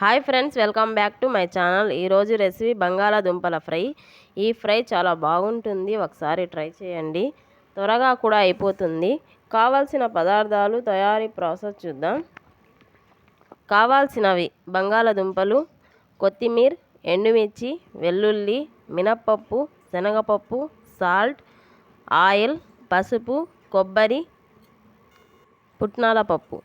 Hi friends welcome back to my channel. ఈరోజు recipe బంగాళాదుంపల fry. ఈ ఫ్రై చాలా బాగుంటుంది. ఒకసారి ట్రై చేయండి. త్వరగా కూడా అయిపోతుంది. కావాల్సిన పదార్థాలు తయారీ ప్రాసెస్ చూద్దాం. కావాల్సినవి బంగాళాదుంపలు కొత్తిమీర ఎండుమిర్చి వెల్లుల్లి మినప్పప్పు శనగపప్పు సాల్ట్ ఆయిల్ పసుపు కొబ్బరి పుట్నాల పప్పు.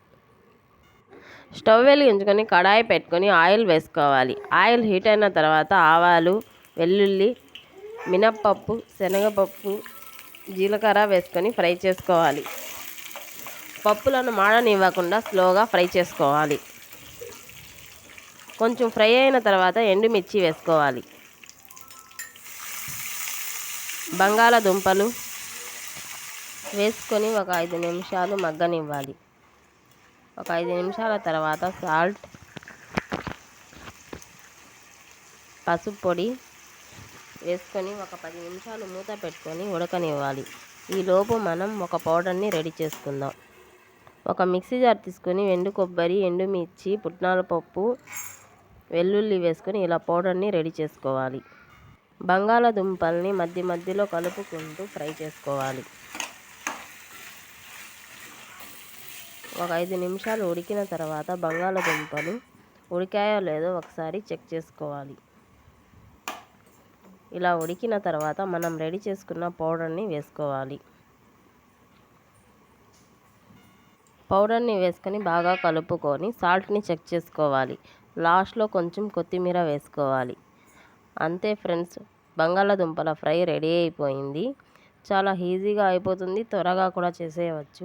స్టవ్ వెలిగించుకొని కడాయి పెట్టుకొని ఆయిల్ వేసుకోవాలి. ఆయిల్ హీట్ అయిన తర్వాత ఆవాలు వెల్లుల్లి మినప్పప్పు శనగపప్పు జీలకర్ర వేసుకొని ఫ్రై చేసుకోవాలి. పప్పులను మాడనివ్వకుండా స్లోగా ఫ్రై చేసుకోవాలి. కొంచెం ఫ్రై అయిన తర్వాత ఎండుమిర్చి వేసుకోవాలి. బంగాళదుంపలు వేసుకొని ఒక ఐదు నిమిషాలు మగ్గనివ్వాలి. ఒక ఐదు నిమిషాల తర్వాత సాల్ట్ పసుపు పొడి వేసుకొని ఒక పది నిమిషాలు మూత పెట్టుకొని ఉడకనివ్వాలి. ఈలోపు మనం ఒక పౌడర్ని రెడీ చేసుకుందాం. ఒక మిక్సీ జార్ తీసుకొని ఎండు కొబ్బరి ఎండుమిర్చి పుట్నాల పప్పు వెల్లుల్లి వేసుకొని ఇలా పౌడర్ని రెడీ చేసుకోవాలి. బంగాళాదుంపల్ని మధ్య మధ్యలో కలుపుకుంటూ ఫ్రై చేసుకోవాలి. ఒక ఐదు నిమిషాలు ఉడికిన తర్వాత బంగాళదుంపలు ఉడికాయో లేదో ఒకసారి చెక్ చేసుకోవాలి. ఇలా ఉడికిన తర్వాత మనం రెడీ చేసుకున్న పౌడర్ని వేసుకోవాలి. పౌడర్ని వేసుకొని బాగా కలుపుకొని సాల్ట్ని చెక్ చేసుకోవాలి. లాస్ట్లో కొంచెం కొత్తిమీర వేసుకోవాలి. అంతే ఫ్రెండ్స్ బంగాళదుంపల ఫ్రై రెడీ అయిపోయింది. చాలా ఈజీగా అయిపోతుంది త్వరగా కూడా చేసేయవచ్చు.